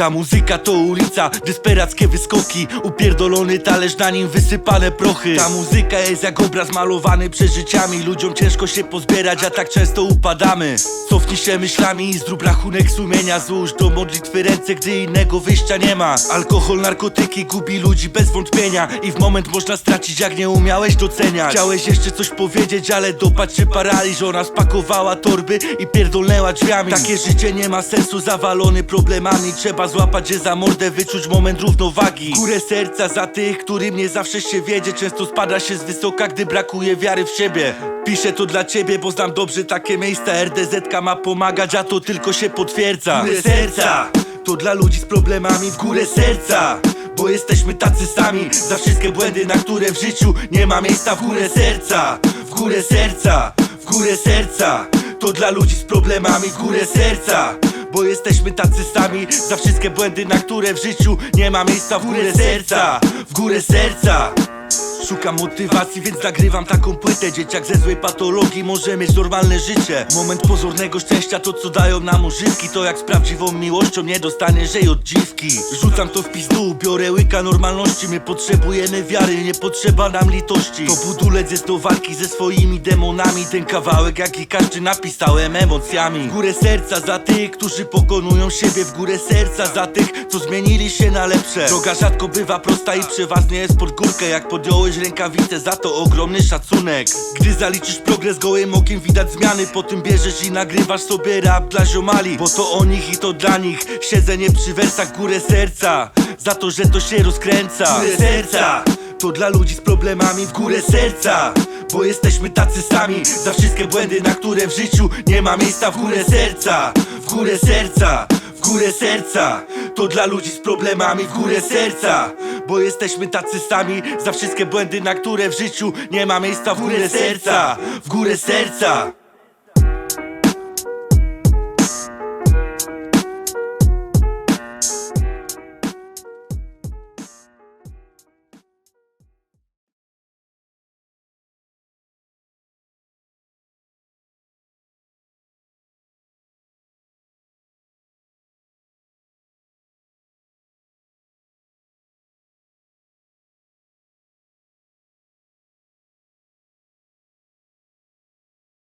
Ta muzyka to ulica, desperackie wyskoki Upierdolony talerz, na nim wysypane prochy. Ta muzyka jest jak obraz malowany przeżyciami Ludziom ciężko się pozbierać, a tak często upadamy. Cofnij się myślami i zrób rachunek sumienia Złóż do modlitwy ręce, gdy innego wyjścia nie ma. Alkohol, narkotyki gubi ludzi bez wątpienia I w moment można stracić, jak nie umiałeś doceniać. Chciałeś jeszcze coś powiedzieć, ale dopadł cię paraliż. Ona spakowała torby i pierdolnęła drzwiami. Takie życie nie ma sensu, zawalony problemami Trzeba złapać je za mordę, wyczuć moment równowagi. Górę serca za tych, którym nie zawsze się wiedzie. Często spada się z wysoka, gdy brakuje wiary w siebie. Piszę to dla ciebie, bo znam dobrze takie miejsca. RDZ ma pomagać, a to tylko się potwierdza. Górę serca. to dla ludzi z problemami. W górę serca Bo jesteśmy tacy sami. Za wszystkie błędy, na które w życiu nie ma miejsca. W górę serca W górę serca, w górę serca To dla ludzi z problemami. W górę serca bo jesteśmy tacy sami. Za wszystkie błędy, na które w życiu nie ma miejsca. W górę serca W górę serca Szukam motywacji, więc nagrywam taką płytę. Dzieciak ze złej patologii może mieć normalne życie. Moment pozornego szczęścia to co dają nam używki. To jak z prawdziwą miłością nie dostaniesz jej od dziwki Rzucam to w pizdu, biorę łyka normalności. My potrzebujemy wiary, nie potrzeba nam litości. To budulec jest do walki ze swoimi demonami. Ten kawałek jak i każdy napis stałem emocjami. W górę serca za tych, którzy pokonują siebie. W górę serca za tych, co zmienili się na lepsze. Droga rzadko bywa prosta i przeważnie jest pod górkę. Jak podjąłeś rękawice, za to ogromny szacunek. Gdy zaliczysz progres gołym okiem widać zmiany. Potem bierzesz i nagrywasz sobie rap dla ziomali Bo to o nich i to dla nich. Siedzenie przy wersach w górę serca Za to, że to się rozkręca. Górę serca. To dla ludzi z problemami w górę serca Bo jesteśmy tacy sami. Za wszystkie błędy, na które w życiu nie ma miejsca w górę serca. W górę serca, w górę serca. To dla ludzi z problemami w górę serca Bo jesteśmy tacy sami. Za wszystkie błędy, na które w życiu nie ma miejsca w górę serca W górę serca